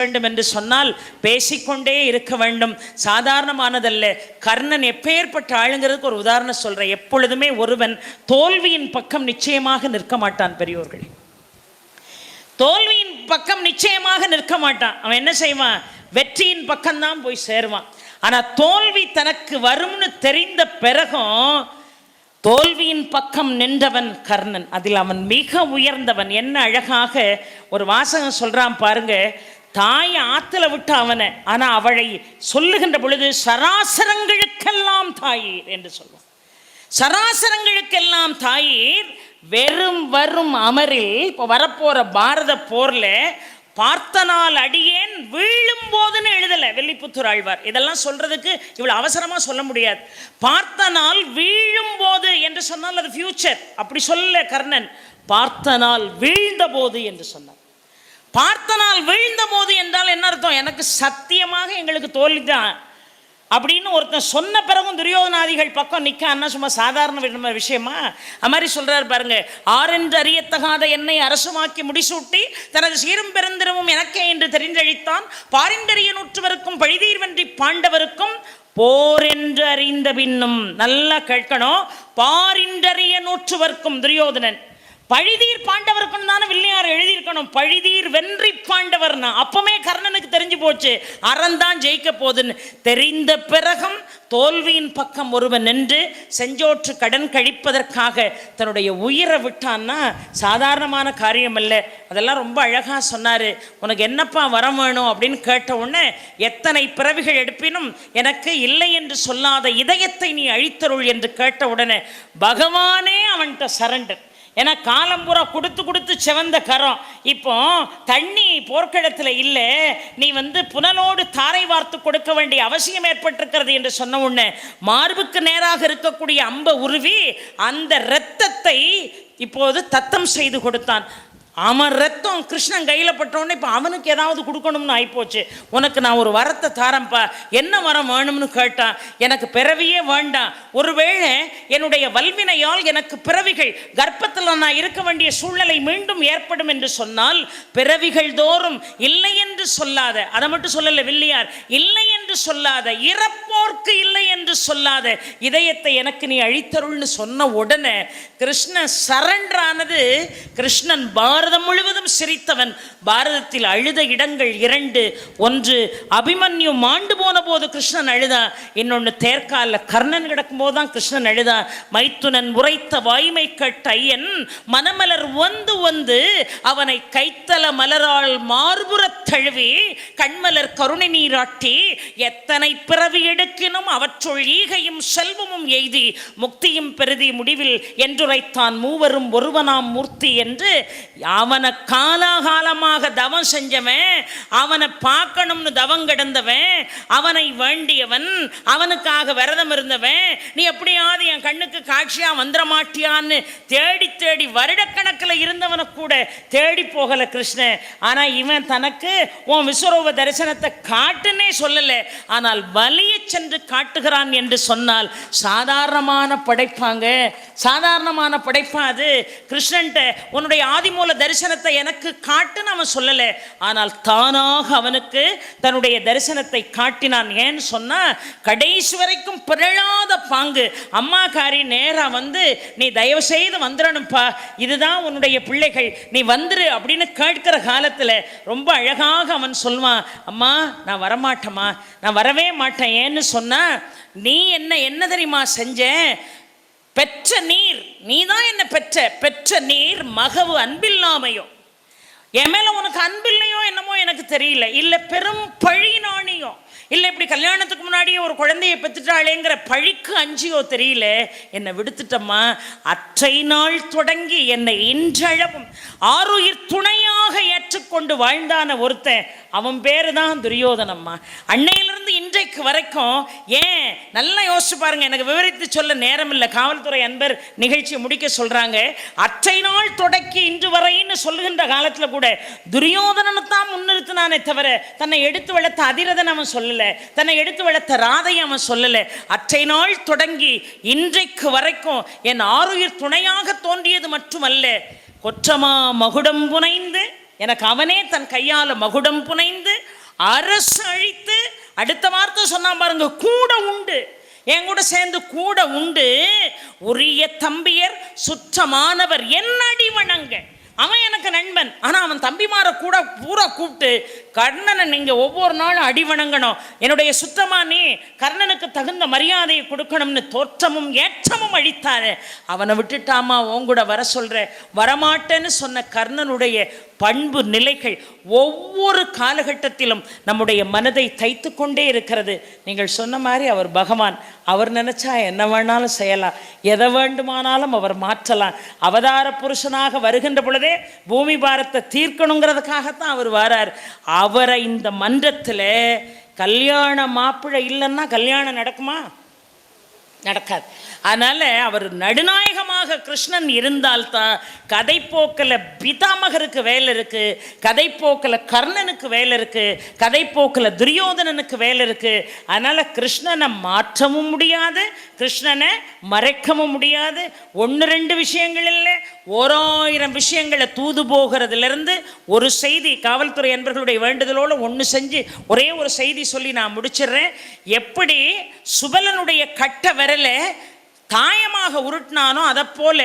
வேண்டும் என்று சொன்னால் பேசிக்கொண்டே இருக்க வேண்டும். சாதாரணமானதல்ல. கர்ணன் எப்பேற்பட்ட ஆளுங்கிறதுக்கு ஒரு உதாரணம் சொல்கிறேன் எப்பொழுதுமே ஒருவன் தோல்வியின் பக்கம் நிச்சயமாக நிற்க மாட்டான் பெரியோர்கள். தோல்வியின் பக்கம் நிச்சயமாக நிற்க மாட்டான். அவன் என்ன செய்வான்? வெற்றியின் பக்கம்தான் போய் சேருவான். ஆனா தோல்வி தனக்கு வரும்னு தெரிந்த பிறகும் தோல்வியின் பக்கம் நின்றவன் கர்ணன். அதில் அவன் மிக உயர்ந்தவன். என்ன அழகாக ஒரு வாசகம் சொல்றான் பாருங்க. தாய் ஆத்துல விட்டு அவனை. ஆனால் அவளை சொல்லுகின்ற பொழுது சராசரங்களுக்கெல்லாம் தாயீர் என்று சொல்வான். சராசரங்களுக்கெல்லாம் தாயீர் வெறும் வரும் அமரில் இப்போ வரப்போகிற பாரத போர்ல பார்த்தனால் அடியேன் வீழும் போதுன்னு எழுதலை வெள்ளிப்புத்தூர் ஆழ்வார். இதெல்லாம் சொல்றதுக்கு இவ்வளவு அவசரமாக சொல்ல முடியாது. பார்த்தனால் வீழும் போது என்று சொன்னால் அது ஃபியூச்சர் அப்படி சொல்ல கர்ணன் பார்த்தனால் வீழ்ந்த போது என்று சொன்னார். பார்த்தனால் வீழ்ந்த போது என்றால் என்ன அர்த்தம்? எனக்கு சத்தியமாக எங்களுக்கு தோல்வி தான். அப்படின்னு ஒருத்தன் சொன்ன பிறகும் துரியோதனாதிகள் பக்கம் நிற்க அண்ணா சும்மா சாதாரண விஷயமா? அது மாதிரி சொல்கிறார் பாருங்க. ஆரென்று அறியத்தகாத என்னை அரசுமாக்கி முடிசூட்டி தனது சீரும் பெருந்திரமும் எனக்கே என்று தெரிந்தழித்தான். பாரிண்டறிய நூற்றுவருக்கும் பழிதீர்வன்றி பாண்டவருக்கும் போர் என்று அறிந்த பின்னும் நல்லா கேட்கணும். பாரிண்டறிய நூற்றுவர்க்கும் துரியோதனன். பழிதீர் பாண்டவருக்கும் தானே வில்லையார் எழுதியிருக்கணும். பழிதீர் வென்றி பாண்டவர்னா அப்பமே கர்ணனுக்கு தெரிஞ்சு போச்சு. அறந்தான் ஜெயிக்க போதுன்னு தெரிந்த பிறகும் தோல்வியின் பக்கம் ஒருவன் நின்று செஞ்சோற்று கடன் கழிப்பதற்காக தன்னுடைய உயிரை விட்டான்னா சாதாரணமான காரியம் இல்லை அதெல்லாம் ரொம்ப அழகாக சொன்னார். உனக்கு என்னப்பா வரம் வேணும் அப்படின்னு கேட்ட உடனே எத்தனை பிறவிகள் எடுப்பினும் எனக்கு இல்லை என்று சொல்லாத இதயத்தை நீ அழித்தருள் என்று கேட்ட உடனே பகவானே அவன்கிட்ட சரண்டர். ஏன்னா காலம்புறா கொடுத்து கொடுத்து செவந்த கரம். இப்போ தண்ணி போர்க்கிடத்தில் இல்லை நீ வந்து புனலோடு தாரை வார்த்து கொடுக்க வேண்டிய அவசியம் ஏற்பட்டிருக்கிறது என்று சொன்ன உடனே மார்புக்கு நேராக இருக்கக்கூடிய அம்ப உருவி அந்த இரத்தத்தை இப்போது தத்தம் செய்து கொடுத்தான். அவன் ரத்தம் கிருஷ்ணன் கையில் பட்டோடனே இப்போ அவனுக்கு ஏதாவது கொடுக்கணும்னு ஆயிப்போச்சு. உனக்கு நான் ஒரு வரத்தை தாரேன்ப்பா என்ன வரம் வேணும்னு கேட்டான். எனக்கு பிறவியே வேண்டாம். ஒருவேளை என்னுடைய வல்வினையால் எனக்கு பிறவிகள் கர்ப்பத்தில் நான் இருக்க வேண்டிய சூழ்நிலை மீண்டும் ஏற்படும் என்று சொன்னால் பிறவிகள் தோறும் இல்லை என்று சொல்லாத அதை மட்டும் சொல்லலை வில்லியார் இல்லை என்று சொல்லாத இறப்போர்க்கு இல்லை என்று சொல்லாத இதயத்தை எனக்கு நீ அழித்தருள்னு சொன்ன உடனே கிருஷ்ணன் சரண்டரானது கிருஷ்ணன் கிருஷ்ணன் பாரதம் முழுவதும் சிரித்தவன். பாரதத்தில் அழுத இடங்கள் இரண்டு. ஒன்று அபிமன்யு மாண்டு போன போது கிருஷ்ணன் அழுதா? இன்னொன்று தேர்கால கர்ணன் கிடக்கும்போது தான் கிருஷ்ணன் அழுதா? மைத்துனன் உரைத்த வாய்மை கட்ட ஐயன் மனமலர் வந்து வந்து அவனை கைத்தல மலரால் மார்புறத் தழுவி கண்மலர் கருணை நீராட்டி எத்தனை பிறவி எடுக்கினும் அவற்றுள் ஈகையும் செல்வமும் எய்தி முக்தியும் பெருதி முடிவில் என்றுரைத்தான் மூவரும் ஒருவனாம் மூர்த்தி என்று அவனை காலாகாலமாக தவம் செஞ்சவன் அவனை பார்க்கணும்னு தவம் கிடந்தவன் அவனை வேண்டியவன் அவனுக்காக விரதம் இருந்தவன் நீ எப்படியாவது என் கண்ணுக்கு காட்சியா வந்துட மாட்டியான்னு தேடி தேடி வருடக்கணக்கில் இருந்தவனை கூட தேடி போகலை கிருஷ்ணன் ஆனால் இவன் தனக்கு உன் விஸ்வரூப தரிசனத்தை காட்டுன்னே சொல்லலை. ஆனால் வலிய சென்று காட்டுகிறான் என்று சொன்னால் சாதாரணமான படைப்பாங்க. சாதாரணமான படைப்பா அது. கிருஷ்ணன்ட்ட உன்னுடைய ஆதிமூல தரிசனத்தை எனக்கு காட்டுன்னு அவன் சொல்லலை. ஆனால் தானாக அவனுக்கு தன்னுடைய தரிசனத்தை காட்டினான். ஏன்னு சொன்னால் கடைசி வரைக்கும் பிறழாத பாங்கு. அம்மாக்காரி நேராக வந்து நீ தயவு செய்து வந்துடணும்ப்பா இதுதான் உன்னுடைய பிள்ளைகள். நீ வந்துரு அப்படின்னு கேட்கிற காலத்தில் ரொம்ப அழகாக அவன் சொல்வான் அம்மா நான் வரமாட்டேம்மா. நான் வரவே மாட்டேன். ஏன்னு சொன்னால் நீ என்ன என்ன தெரியுமா செஞ்ச? பெற்ற நீர் நீ தான் என்ன பெற்ற. பெற்ற நீர் மகவு அன்பில்லாமையோ என் மேல உனக்கு அன்பில்லையோ என்னமோ எனக்கு தெரியல. இல்லை பெரும் பழி நாணியோ. இல்லை இப்படி கல்யாணத்துக்கு முன்னாடியே ஒரு குழந்தையை பெற்றுட்டாளேங்கிற பழிக்கு அஞ்சியோ தெரியல. என்னை விடுத்துட்டம்மா. அற்றை நாள் தொடங்கி என்னை இன்றளவும் துணை குருவாக ஏற்றுக்கொண்டு வாழ்ந்தான ஒருத்தன் அவன் பேர் தான் துரியோதனம்மா அன்னையிலிருந்து இன்றைக்கு வரைக்கும் ஏன்? நல்லா யோசிச்சு பாருங்க எனக்கு விவரித்து சொல்ல நேரம் இல்லை காவல்துறை அன்பர் நிகழ்ச்சியை முடிக்க சொல்றாங்க. அற்றை நாள் தொடக்கி இன்று வரைன்னு சொல்லுகின்ற காலத்துல கூட துரியோதனனை தான் முன்னிறுத்தினானே தவிர தன்னை எடுத்து வளர்த்த அதிரதன் அவன் சொல்லலை தன்னை எடுத்து வளர்த்த ராதை அவன் சொல்லலை. அற்றை நாள் தொடங்கி இன்றைக்கு வரைக்கும் என் ஆருயிர் துணையாக தோன்றியது மட்டுமல்ல கொற்றமா மகுடம் புனைந்து எனக்கு அவனே தன் கையால் மகுடம் புனைந்து அரசு அழித்து அடுத்த வார்த்தை சொன்னால் பாருங்க கூட உண்டு. என் கூட சேர்ந்து கூட உண்டு. உரிய தம்பியர் சுற்றமானவர் என்னடி வணங்க. அவன் எனக்கு நண்பன். ஆனால் அவன் தம்பிமார கூட பூரா கூப்பிட்டு கர்ணனை நீங்கள் ஒவ்வொரு நாளும் அடி வணங்கணும். என்னுடைய சுத்தமா நீ கர்ணனுக்கு தகுந்த மரியாதையை கொடுக்கணும்னு தோற்றமும் ஏற்றமும் அழித்தாரு அவனை விட்டுட்டாமா உன் கூட வர சொல்கிற வரமாட்டேன்னு சொன்ன கர்ணனுடைய பண்பு நிலைகள் ஒவ்வொரு காலகட்டத்திலும் நம்முடைய மனதை தைத்து கொண்டே இருக்கிறது. நீங்கள் சொன்ன மாதிரி அவர் பகவான் அவர் நினச்சா என்ன வேணாலும் செய்யலாம் எதை வேண்டுமானாலும் அவர் மாற்றலாம். அவதார புருஷனாக வருகின்ற பொழுதே பூமி பாரத்தை தீர்க்கணுங்கிறதுக்காகத்தான் அவர் வரார். அவரை இந்த மன்றத்தில் கல்யாண மாப்பிள்ளை இல்லைன்னா கல்யாணம் நடக்குமா? நடக்காது. அதனால அவர் நடுநாயகமாக கிருஷ்ணன் இருந்தால்தான் கதைப்போக்கில் பிதாமகருக்கு வேலை இருக்கு கதைப்போக்கில் கர்ணனுக்கு வேலை இருக்கு கதைப்போக்கில் துரியோதனனுக்கு வேலை இருக்கு. அதனால கிருஷ்ணனை மாற்றவும் முடியாது கிருஷ்ணனை மறைக்கவும் முடியாது. ஒன்று ரெண்டு விஷயங்கள் இல்லை ஓராயிரம் விஷயங்களை தூது போகிறதுலேருந்து ஒரு செய்தி காவல்துறை என்பர்களுடைய வேண்டுதலோடு ஒன்று செஞ்சு ஒரே ஒரு செய்தி சொல்லி நான் முடிச்சிடுறேன். எப்படி சுபலனுடைய கட்ட விரலை தாயமாக உருட்டினானோ அதை போல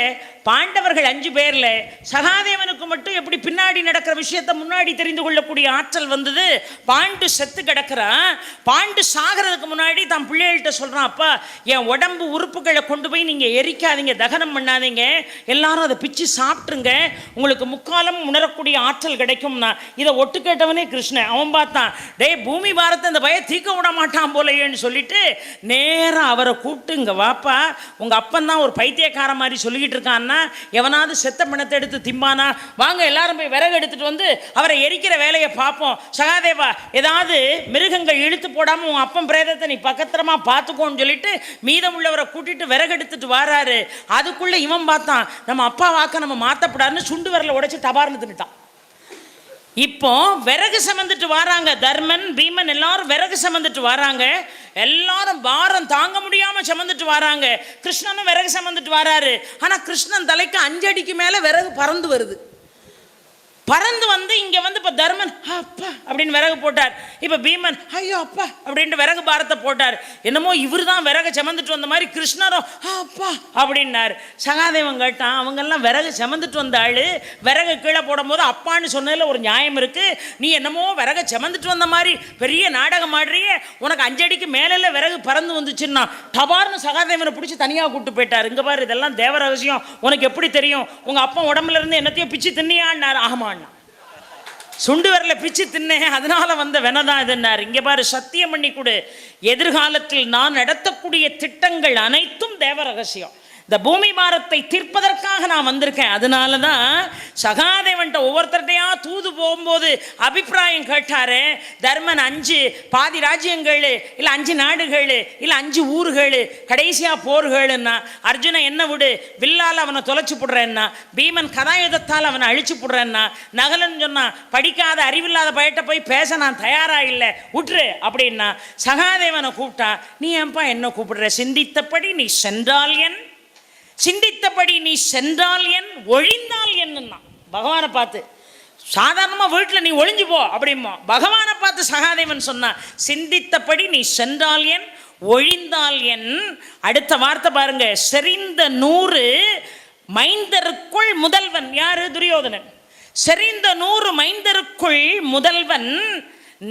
பாண்டவர்கள் அஞ்சு பேரில் சகாதேவனுக்கு மட்டும் எப்படி பின்னாடி நடக்கிற விஷயத்த முன்னாடி தெரிந்து கொள்ளக்கூடிய ஆற்றல் வந்தது? பாண்டு செத்து கிடக்கிறான் பாண்டு சாகிறதுக்கு முன்னாடி தான் பிள்ளைகள்கிட்ட சொல்கிறான் அப்பா என் உடம்பு உறுப்புகளை கொண்டு போய் நீங்கள் எரிக்காதீங்க தகனம் பண்ணாதீங்க. எல்லாரும் அதை பிச்சு சாப்பிட்ருங்க உங்களுக்கு முக்காலம் உணரக்கூடிய ஆற்றல் கிடைக்கும்னா. இதை ஒட்டு கேட்டவனே கிருஷ்ணன் அவன் பார்த்தான் டேய் பூமி பாரத்தை இந்த பய தீக்க விட மாட்டான் போலையேன்னு சொல்லிட்டு நேராக அவரை கூப்பிட்டு வாப்பா உங்கள் அப்பன் தான் ஒரு பைத்தியக்கார மாதிரி சொல்லிக்கிட்டு இருக்கான்னா எவனாவது செத்த பிணத்தை எடுத்து திம்பானா வாங்க எல்லாரும் போய் விறகு எடுத்துட்டு வந்து அவரை எரிக்கிற வேலையை பார்ப்போம். சகாதேவா ஏதாவது மிருகங்கள் இழுத்து போடாமல் உன் அப்பன் பிரேதத்தை நீ பக்கத்திரமா பார்த்துக்கோன்னு சொல்லிட்டு மீதம் உள்ளவரை கூட்டிட்டு விறகு எடுத்துட்டு வாராரு. அதுக்குள்ளே இவன் பார்த்தான் நம்ம அப்பா வாக்க நம்ம மாற்றப்படாதுன்னு சுண்டு விரல உடைச்சு டபார்னு தின்னுட்டான். இப்போ விறகு சமந்துட்டு வராங்க தர்மன் பீமன் எல்லாரும் விறகு சமந்துட்டு வராங்க. எல்லாரும் பாரம் தாங்க முடியாமல் சுமந்துட்டு வராங்க. கிருஷ்ணனும் விறகு சுமந்துட்டு வராரு. ஆனால் கிருஷ்ணன் தலைக்கு அஞ்சடிக்கு மேலே விறகு பறந்து வருது. பறந்து வந்து இங்கே வந்து இப்போ தர்மன் அப்பா அப்படின்னு விறகு போட்டார். இப்போ பீமன் ஐயோ அப்பா அப்படின்ட்டு விறகு பாரத்தை போட்டார். என்னமோ இவர் தான் விறகு சமந்துட்டு வந்த மாதிரி கிருஷ்ணரும் அப்பா அப்படின்னார். சகாதேவன் கேட்டான் அவங்கெல்லாம் விறகு சமந்துட்டு வந்த ஆள். விறகு கீழே போடும்போது அப்பான்னு சொன்னதில் ஒரு நியாயம் இருக்கு. நீ என்னமோ விறகு சமந்துட்டு வந்த மாதிரி பெரிய நாடகம் ஆடுறியே. உனக்கு அஞ்சடிக்கு மேலே விறகு பறந்து வந்துச்சுன்னா டபார்னு சகாதேவனை பிடிச்சி தனியாக கூப்பிட்டு போயிட்டார். இங்கே பாரு இதெல்லாம் தேவ ரகசியம். உனக்கு எப்படி தெரியும்? உங்கள் அப்பா உடம்புல இருந்து என்னத்தையும் பிச்சு தின்னியான்னார். ஆமா சுண்டு வரல பிச்சு தின்னேன் அதனால வந்த வெனதான் இதுன்னார் இங்க பாரு சத்தியம் பண்ணி கொடு. எதிர்காலத்தில் நான் நடத்தக்கூடிய திட்டங்கள் அனைத்தும் தேவ ரகசியம் இந்த பூமி பாரத்தை தீர்ப்பதற்காக நான் வந்திருக்கேன். அதனால தான் சகாதேவன்ட்ட ஒவ்வொருத்தர்கிட்டையா தூது போகும்போது அபிப்பிராயம் கேட்டாரு. தர்மன் அஞ்சு பாதி ராஜ்யங்கள் இல்லை அஞ்சு நாடுகள் இல்லை அஞ்சு ஊர்கள் கடைசியாக போர்கள்னா அர்ஜுனை என்ன விடு வில்லால் அவனை தொலைச்சி போடுறேன்னா பீமன் கதாயுதத்தால் அவனை அழிச்சு போடுறேன்னா நகலன்னு சொன்னான் படிக்காத அறிவில்லாத பயட்ட போய் பேச நான் தயாராக இல்லை விட்டுரு அப்படின்னா சகாதேவனை கூப்பிட்டா நீ ஏன்பா என்ன கூப்பிடுற? சிந்தித்தபடி நீ சென்றால் என் சிந்தித்தபடி நீ சென்றால் என் ஒழிந்தால் என்னன்னா பகவானை பார்த்து சாதாரணமாக வீட்டில் நீ ஒழிஞ்சு போ அப்படிமா பகவானை பார்த்து சகாதேவன் சொன்னான் சிந்தித்தபடி நீ சென்றால் என் ஒழிந்தால் என். அடுத்த வார்த்தை பாருங்க செறிந்த நூறு மைந்தருக்குள் முதல்வன். யாரு? துரியோதனன். செறிந்த நூறு மைந்தருக்குள் முதல்வன்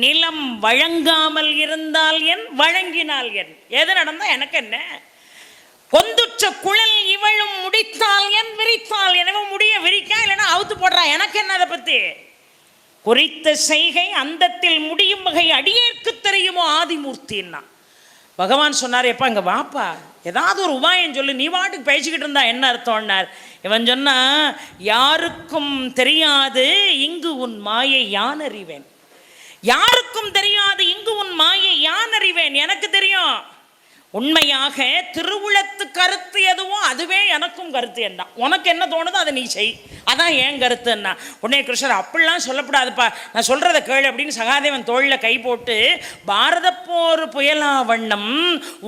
நிலம் வழங்காமல் இருந்தால் என் வழங்கினால் என். எது நடந்தால் எனக்கு என்ன? கொந்துற்ற குழல் இவளும் முடித்தால் என் விரித்தால் எனவே முடிய விரிக்கா இல்லைன்னா அவுத்து போடுறா. எனக்கு என்ன அதை பத்தி? குறித்த செய்கை அந்தத்தில் முடியும் வகை அடியேற்கு தெரியுமோ ஆதிமூர்த்தின்னா. பகவான் சொன்னார் எப்பா இங்கே வாப்பா. ஏதாவது ஒரு உபாயம் சொல்லு. நீ வாட்டுக்கு பேசிக்கிட்டு இருந்தா என்ன அர்த்தம்னார்? இவன் சொன்னா யாருக்கும் தெரியாது இங்கு உன் மாயை யான் அறிவேன்? யாருக்கும் தெரியாது இங்கு உன் மாயை யான் அறிவேன்? எனக்கு தெரியும். உண்மையாக திருவுளத்து கருத்து எதுவோ அதுவே எனக்கும் கருத்து என்ன? உனக்கு என்ன தோணுதோ அதை நீ செய். அதான் ஏன் கருத்துன்னா உடனே கிருஷ்ணர் அப்படிலாம் சொல்லப்படாதுப்பா. நான் சொல்கிறத கேளு அப்படின்னு சகாதேவன் தோளில் கை போட்டு பாரத போர் புயலா வண்ணம்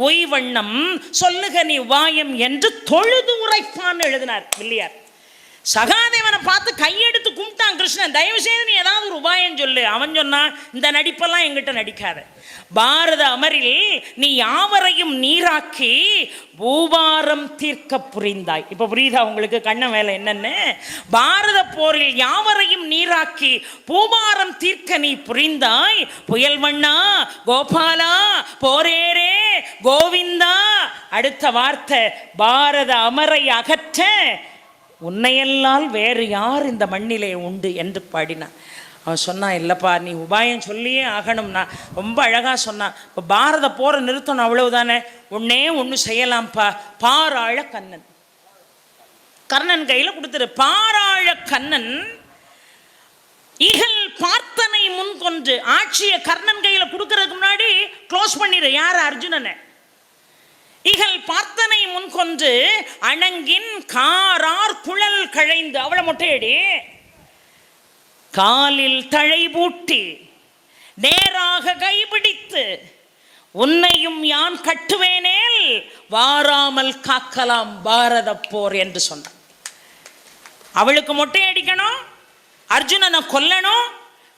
ஒய் வண்ணம் சொல்லுக நீ வாயம் என்று தொழுது உரைப்பான்னு எழுதினார். வில்லியார் சகாதேவனை பார்த்து கையெடுத்து கும்பிட்டான் கிருஷ்ணன். தயவு செய்து நீ ஏதாவது ஒரு உபாயம் சொல்லு. அவன் சொன்னான் இந்த நடிப்பெல்லாம் எங்கிட்ட நடிக்காத. பாரத அமரில் நீ யாவரையும் நீராக்கி பூபாரம் தீர்க்க புரிந்தாய். இப்போ புரியுதா உங்களுக்கு? கண்ண வேலை என்னன்னு? பாரத போரில் யாவரையும் நீராக்கி பூபாரம் தீர்க்க நீ புரிந்தாய். புயல் வண்ணா கோபாலா போரேரே கோவிந்தா. அடுத்த வார்த்தை பாரத அமரை அகற்ற உன்னையல்லால் வேறு யார் இந்த மண்ணிலே உண்டு என்று பாடினான். அவன் சொன்னான் இல்லைப்பா நீ உபாயம் சொல்லியே ஆகணும்னா ரொம்ப அழகாக சொன்னான் இப்போ பாரத போற நிறுத்தணும் அவ்வளவுதானே? ஒன்னே ஒன்று செய்யலாம்ப்பா. பாராழ கண்ணன். கர்ணன் கையில் கொடுத்துரு பாராழ கண்ணன் இகல் பார்த்தனை முன் கொன்று. ஆட்சியை கர்ணன் கையில் கொடுக்கறதுக்கு முன்னாடி க்ளோஸ் பண்ணிடு யார்? அர்ஜுனனை. இகல் பார்த்தனை முன் கொன்று அணங்கின் காரா கழைந்து அவளை மொட்டையடி. காலில் தழை பூட்டி நேராக கைபிடித்து உன்னையும் யான் கட்டுவேனேல் வாராமல் காக்கலாம் பாரத போர் என்று சொன்னான். அவளுக்கு மொட்டை அடிக்கணும் அர்ஜுனனை கொல்லணும்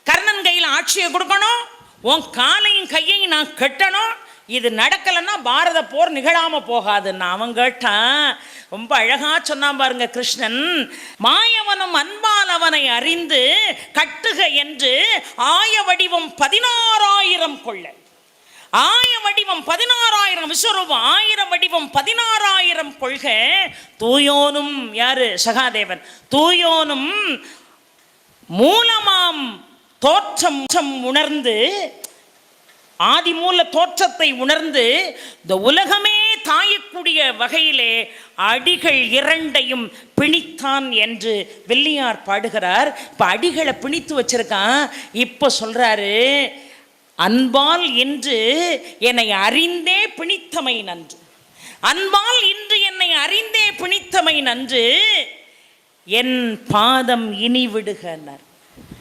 கர்ணன் கையில் ஆட்சியை கொடுக்கணும் உன் காலையும் கையையும் நான் கட்டணும் இது நடக்கலைன்னா பாரத போர் நிகழாம போகாதுன்னு அவன் கேட்டான். ரொம்ப அழகா சொன்னான் பாருங்க கிருஷ்ணன். மாயவனும் அன்பால் அவனை அறிந்து கட்டுக என்று ஆய வடிவம் பதினாறாயிரம் கொள்ள ஆய வடிவம் பதினாறாயிரம் விஸ்வரூபம் ஆயிரம் வடிவம் பதினாறாயிரம் கொள்க. தூயோனும் யாரு? சகாதேவன். தூயோனும் மூலமாம் தோற்றம் உணர்ந்து ஆதிமூல தோற்றத்தை உணர்ந்து இந்த உலகமே தாயக்கூடிய வகையிலே அடிகள் இரண்டையும் பிணித்தான் என்று வெள்ளியார் பாடுகிறார். இப்போ அடிகளை பிணித்து வச்சிருக்கான். இப்போ சொல்கிறாரு அன்பால் என்று என்னை அறிந்தே பிணித்தமை நன்று. அன்பால் இன்று என்னை அறிந்தே பிணித்தமை நன்று. என் பாதம் இனி விடுகன்னார்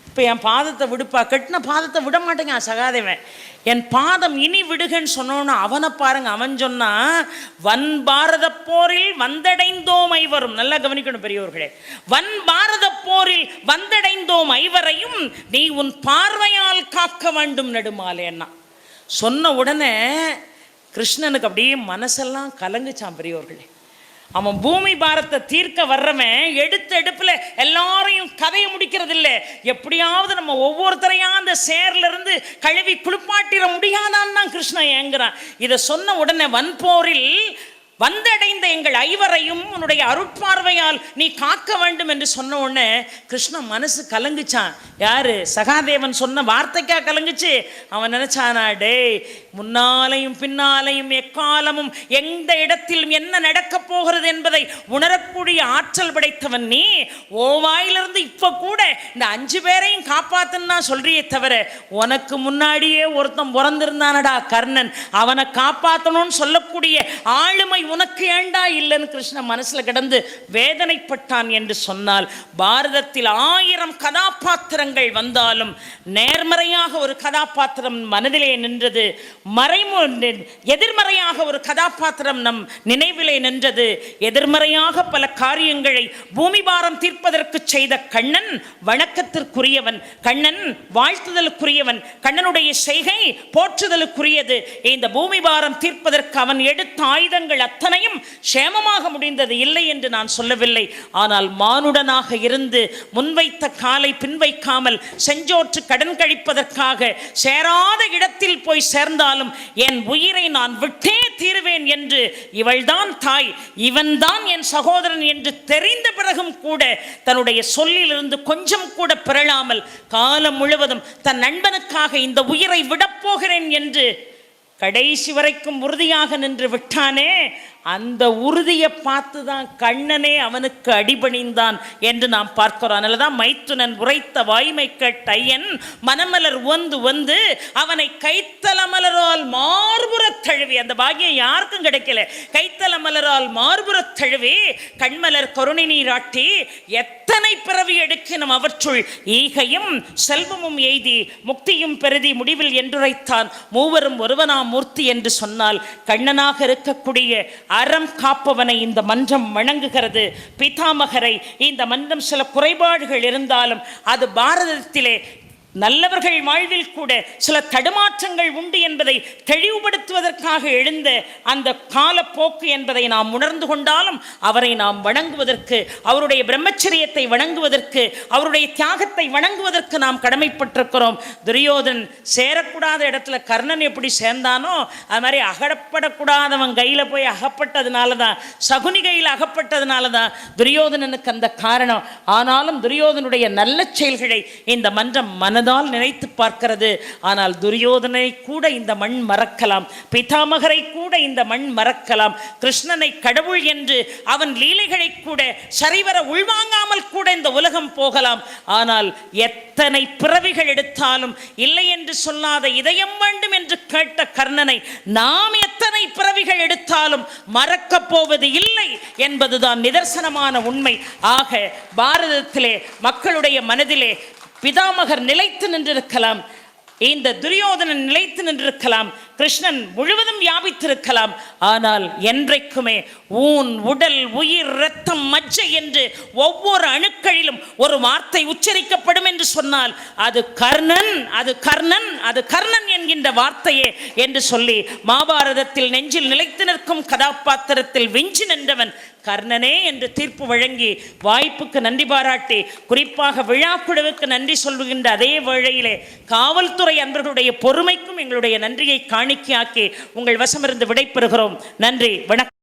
இப்போ என் பாதத்தை விடுப்பா? கட்டின பாதத்தை விட மாட்டேங்க சகாதேவன். என் பாதம் இனி விடுகன்னு சொன்னோன்னு அவனை பாருங்க அவன் சொன்னா வன் பாரத போரில் வந்தடைந்தோம் ஐவரும். நல்லா கவனிக்கணும் பெரியவர்களே வன் பாரத போரில் வந்தடைந்தோம் ஐவரையும் நீ உன் பார்வையால் காக்க வேண்டும் நெடுமாலேன்னா சொன்ன உடனே கிருஷ்ணனுக்கு அப்படியே மனசெல்லாம் கலங்குச்சான் பெரியவர்களே அவன் பூமி பாரத்தை தீர்க்க வர்றவன் எடுத்த எடுப்பில் எல்லாரையும் கதையை முடிக்கிறது இல்லை எப்படியாவது நம்ம ஒவ்வொருத்தரையும் அந்த சேர்லேருந்து கழுவி குளிப்பாட்டிட முடியாதான்னு தான் கிருஷ்ணன் ஏங்குறான். இதை சொன்ன உடனே வன்போரில் வந்தடைந்த எங்கள் ஐவரையும் உன்னுடைய அருட்பார்வையால் நீ காக்க வேண்டும் என்று சொன்ன உடனே கிருஷ்ணன் மனசு கலங்குச்சான். யாரு? சகாதேவன் சொன்ன வார்த்தைக்கா கலங்குச்சு? அவன் நினைச்சானா டேய் முன்னாலையும் பின்னாலையும் எக்காலமும் எந்த இடத்திலும் என்ன நடக்கப் போகிறது என்பதை உணரக்கூடிய ஆற்றல் படைத்தவன் நீ. ஓவாயிலிருந்து இப்போ கூட இந்த அஞ்சு பேரையும் காப்பாத்துன்னு சொல்றியே தவிர உனக்கு முன்னாடியே ஒருத்தன் பிறந்திருந்தானடா கர்ணன். அவனை காப்பாற்றணும்னு சொல்லக்கூடிய ஆளுமை உனக்கு ஏண்டா இல்லைன்னு கிருஷ்ணன் மனசில் கிடந்து வேதனைப்பட்டான் என்று சொன்னால் பாரதத்தில் ஆயிரம் கதாபாத்திரங்கள் வந்தாலும் நேர்மறையாக ஒரு கதாபாத்திரம் மனதிலே நின்றது மறைமு எதிர்மறையாக ஒரு கதாபாத்திரம் நம் நினைவிலே நின்றது எதிர்மறையாக பல காரியங்களை பூமி பாரம் தீர்ப்பதற்கு செய்த கண்ணன் வணக்கத்திற்குரியவன் கண்ணன் வாழ்த்துதலுக்குரியவன் கண்ணனுடைய செய்கை போற்றுதலுக்குரியது. இந்த பூமி பாரம் தீர்ப்பதற்கு அவன் எடுத்த ஆயுதங்கள் அத்தனையும் சேமமாக முடிந்தது இல்லை என்று நான் சொல்லவில்லை. ஆனால் மானுடனாக இருந்து முன்வைத்த காலை பின்வைக்காமல் செஞ்சோற்று கடன் கழிப்பதற்காக சேராத இடத்தில் போய் சேர்ந்தாலும் என் உயிரை நான் விட்டே தீருவேன் என்று இவள்தான் தாய் இவன்தான் என் சகோதரன் என்று தெரிந்த பிறகும் கூட தன்னுடைய சொல்லிலிருந்து கொஞ்சம் கூட பிறழாமல் காலம் முழுவதும் தன் நண்பனுக்காக இந்த உயிரை விடப்போகிறேன் என்று கடைசி வரைக்கும் உறுதியாக நின்று விட்டானே அந்த உறுதியை பார்த்து தான் கண்ணனே அவனுக்கு அடிபணிந்தான் என்று நாம் பார்க்கிறோம். அதனால தான் மைத்துனன் உரைத்த வாய்மை கட்டையன் மனமலர் ஒந்து வந்து அவனை கைத்தலமலரால் மா தழுவி அந்த பாக்கியம் யாருக்கும் கிடைக்கல. கைத்தல மலரால் மார்புறத் தழுவி கண்மலர் கருணை நீராட்டி எத்தனை பிறவி எடுக்கினும் அவற்றுள் ஈகையும் செல்வமும் எய்தி முக்தியும் பெருதி முடிவில் என்றுரைத்தான். மூவரும் ஒருவனா மூர்த்தி என்று சொன்னால் கண்ணனாக இருக்கக்கூடிய அறம் காப்பவனை இந்த மன்றம் வணங்குகிறது. பிதாமகரை இந்த மன்றம் சில குறைபாடுகள் இருந்தாலும் அது பாரதத்திலே நல்லவர்கள் வாழ்வில் கூட சில தடுமாற்றங்கள் உண்டு என்பதை தெளிவுபடுத்துவதற்காக எழுந்த அந்த காலப்போக்கு என்பதை நாம் உணர்ந்து கொண்டாலும் அவரை நாம் வணங்குவதற்கு அவருடைய பிரம்மச்சரியத்தை வணங்குவதற்கு அவருடைய தியாகத்தை வணங்குவதற்கு நாம் கடமைப்பட்டிருக்கிறோம். துரியோதன் சேரக்கூடாத இடத்துல கர்ணன் எப்படி சேர்ந்தானோ அது மாதிரி அகப்படக்கூடாதவன் கையில் போய் அகப்பட்டதுனால தான் சகுனி கையில் அகப்பட்டதுனால தான் துரியோதனனுக்கு அந்த காரணம். ஆனாலும் துரியோதனுடைய நல்ல செயல்களை இந்த மன்றம் மனது மனதால் நினைத்து பார்க்கிறது. ஆனால் துரியோதனை கூட இந்த மண் மறக்கலாம். பிதாமகரை கூட இந்த மண் மறக்கலாம். கிருஷ்ணனை கடவுள் என்று அவன் லீலைகளை கூட சரிவர உள்வாங்காமல் கூட இந்த உலகம் போகலாம். ஆனால் எத்தனை பிறவிகள் எடுத்தாலும் இல்லை என்று சொல்லாத இதயம் வேண்டும் என்று கேட்ட கர்ணனை நாம் எத்தனை பிறவிகள் எடுத்தாலும் மறக்கப் போவது இல்லை என்பதுதான் நிதர்சனமான உண்மை. ஆக பாரதத்திலே மக்களுடைய மனதிலே பிதாமகர் நிலைத்து நின்றிருக்கலாம். இந்த துரியோதனன் நிலைத்து நின்றிருக்கலாம். கிருஷ்ணன் முழுவதும் வியாபித்திருக்கலாம். ஆனால் என்றைக்குமே ஊன் உடல் உயிர் இரத்தம் மஜ்ஜை என்று ஒவ்வொரு அணுக்களிலும் ஒரு வார்த்தை உச்சரிக்கப்படும் என்று சொன்னால் அது கர்ணன் அது கர்ணன் அது கர்ணன் என்கின்ற வார்த்தையே என்று சொல்லி மாபாரதத்தில் நெஞ்சில் நிலைத்து நிற்கும் கதாபாத்திரத்தில் விஞ்சி நின்றவன் கர்ணனே என்று தீர்ப்பு வழங்கி வாய்ப்புக்கு நன்றி பாராட்டி குறிப்பாக விழாக்குழுவுக்கு நன்றி சொல்லுகின்ற அதே வேளையிலே காவல்துறை அன்பர்களுடைய பொறுமைக்கும் எங்களுடைய நன்றியை காணிக்கையாக்கி உங்கள் வசமிருந்து விடைபெறுகிறோம். நன்றி வணக்கம்.